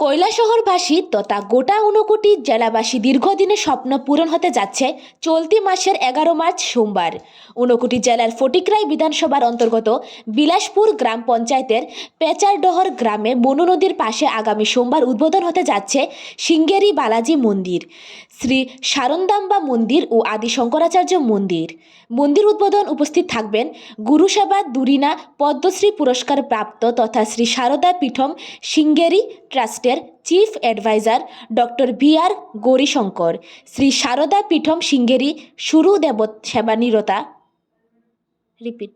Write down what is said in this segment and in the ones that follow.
কৈলাসহরবাসী তথা গোটা ঊনকোটি জেলাবাসী দীর্ঘদিনের স্বপ্ন পূরণ হতে যাচ্ছে চলতি মাসের এগারো মার্চ সোমবার। ঊনকোটি জেলার ফটিকরাই বিধানসভার অন্তর্গত বিলাসপুর গ্রাম পঞ্চায়েতের পেচারডহর গ্রামে মনু নদীর পাশে আগামী সোমবার উদ্বোধন হতে যাচ্ছে সিঙ্গেরি বালাজি মন্দির, শ্রী সারন্দাম্বা মন্দির ও আদি শঙ্করাচার্য মন্দির। মন্দির উদ্বোধন উপস্থিত থাকবেন গুরুসেবা দুরিনা পদ্মশ্রী পুরস্কার প্রাপ্ত তথা শ্রী সারদা পীঠম সিঙ্গেরি ট্রাস্টের chief advisor doctor V R Gowrishankar, Shri Sharada Peetham Sringeri সুরু দেব সেবানিরতা। রিপিট।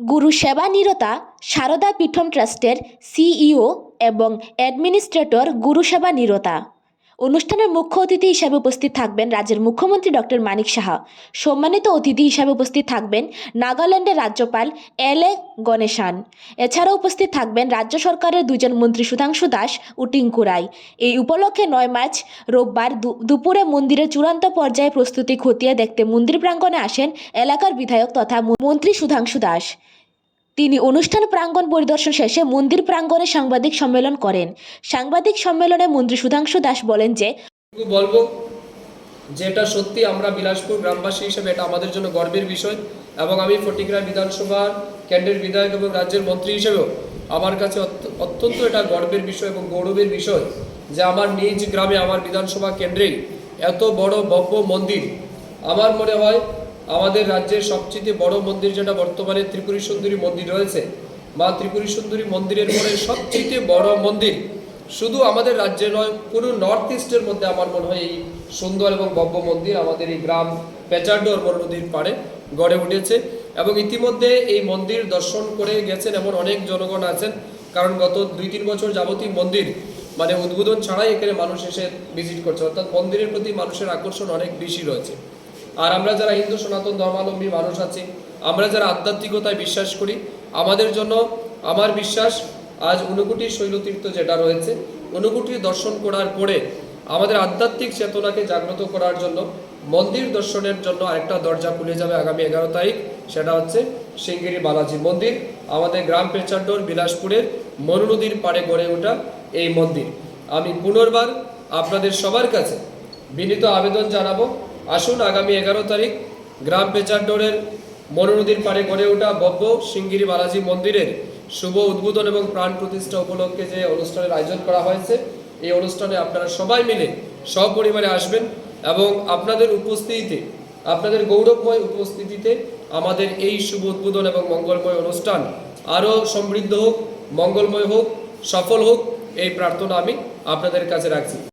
গুরু সেবানিরতা সারদা পীঠম ট্রাস্টের সিইও এবং অ্যাডমিনিস্ট্রেটর গুরু সেবা নিরতা অনুষ্ঠানের মুখ্য অতিথি হিসাবে উপস্থিত থাকবেন রাজ্যের মুখ্যমন্ত্রী ডক্টর মানিক সাহা। সম্মানিত অতিথি হিসাবে উপস্থিত থাকবেন নাগাল্যান্ডের রাজ্যপাল এল এ গণেশান। এছাড়াও উপস্থিত থাকবেন রাজ্য সরকারের দুজন মন্ত্রী সুধাংশু দাস ও টিঙ্কু রায়। এই উপলক্ষে নয় মার্চ রোববার দুপুরে মন্দিরের চূড়ান্ত পর্যায়ে প্রস্তুতি খতিয়ে দেখতে মন্দির প্রাঙ্গণে আসেন এলাকার বিধায়ক তথা মন্ত্রী সুধাংশু দাস। তিনি অনুষ্ঠান প্রাঙ্গণ পরিদর্শন শেষে মন্দির প্রাঙ্গণে সাংবাদিক সম্মেলন করেন। সাংবাদিক সম্মেলনে মন্ত্রী সুধাংশু দাস বলেন যে বলব যে এটা সত্যি আমরা বিলাসপুর গ্রামবাসী হিসেবে এটা আমাদের জন্য গর্বের বিষয় এবং আমি ফটিকরা বিধানসভার কেন্দ্রের বিধায়ক এবং রাজ্যের মন্ত্রী হিসেবেও আমার কাছে অত্য- অত্যন্ত এটা গর্বের বিষয় এবং গৌরবের বিষয় যে আমার নিজ গ্রামে, আমার বিধানসভা কেন্দ্রেই এত বড় ভব্য মন্দির। আমার মনে হয় আমাদের রাজ্যের সবচেয়ে বড় মন্দির যেটা বর্তমানে ত্রিপুরী সুন্দরী মন্দির রয়েছে, মা ত্রিপুরী সুন্দরী মন্দিরের পরে সবচেয়ে বড় মন্দির শুধু আমাদের রাজ্যে নয়, পুরো নর্থ ইস্টের মধ্যে আমার মনে হয় এই সুন্দর এবং ভব্য মন্দির আমাদের এই গ্রাম পেচারডোর বড় নদীর পাড়ে গড়ে উঠেছে এবং ইতিমধ্যে এই মন্দির দর্শন করে গেছেন এমন অনেক জনগণ আছেন, কারণ গত দুই তিন বছর যাবতীয় মন্দির মানে উদ্বোধন ছাড়াই এখানে মানুষ এসে ভিজিট করছে। অর্থাৎ মন্দিরের প্রতি মানুষের আকর্ষণ অনেক বেশি রয়েছে। আর আমরা যারা হিন্দু, সনাতন ধর্মাবলম্বী মানুষ আছি, আমরা যারা আধ্যাত্মিকতায় বিশ্বাস করি, আমাদের জন্য আমার বিশ্বাস আজ ঊনকোটি শৈলতীর্থ যেটা রয়েছে, ঊনকোটি দর্শন করার পরে আমাদের আধ্যাত্মিক চেতনাকে জাগ্রত করার জন্য, মন্দির দর্শনের জন্য আরেকটা দরজা খুলে যাবে আগামী এগারো তারিখ, সেটা হচ্ছে সিঙ্গিরি বালাজি মন্দির, আমাদের গ্রাম পেচারডোর বিলাসপুরের মনু নদীর পাড়ে গড়ে ওঠা এই মন্দির। আমি পুনর্বার আপনাদের সবার কাছে বিনীত আবেদন জানাব আসুন আগামী এগারো তারিখ গ্রাম পেচারডোরের মনোনদীর পাড়ে গড়ে ওঠা বব্য সিঙ্গিরি বালাজি মন্দিরের শুভ উদ্বোধন এবং প্রাণ প্রতিষ্ঠা উপলক্ষে যে অনুষ্ঠানের আয়োজন করা হয়েছে, এই অনুষ্ঠানে আপনারা সবাই মিলে সপরিবারে আসবেন এবং আপনাদের উপস্থিতিতে, আপনাদের গৌরবময় উপস্থিতিতে আমাদের এই শুভ উদ্বোধন এবং মঙ্গলময় অনুষ্ঠান আরও সমৃদ্ধ হোক, মঙ্গলময় হোক, সফল হোক, এই প্রার্থনা আমি আপনাদের কাছে রাখছি।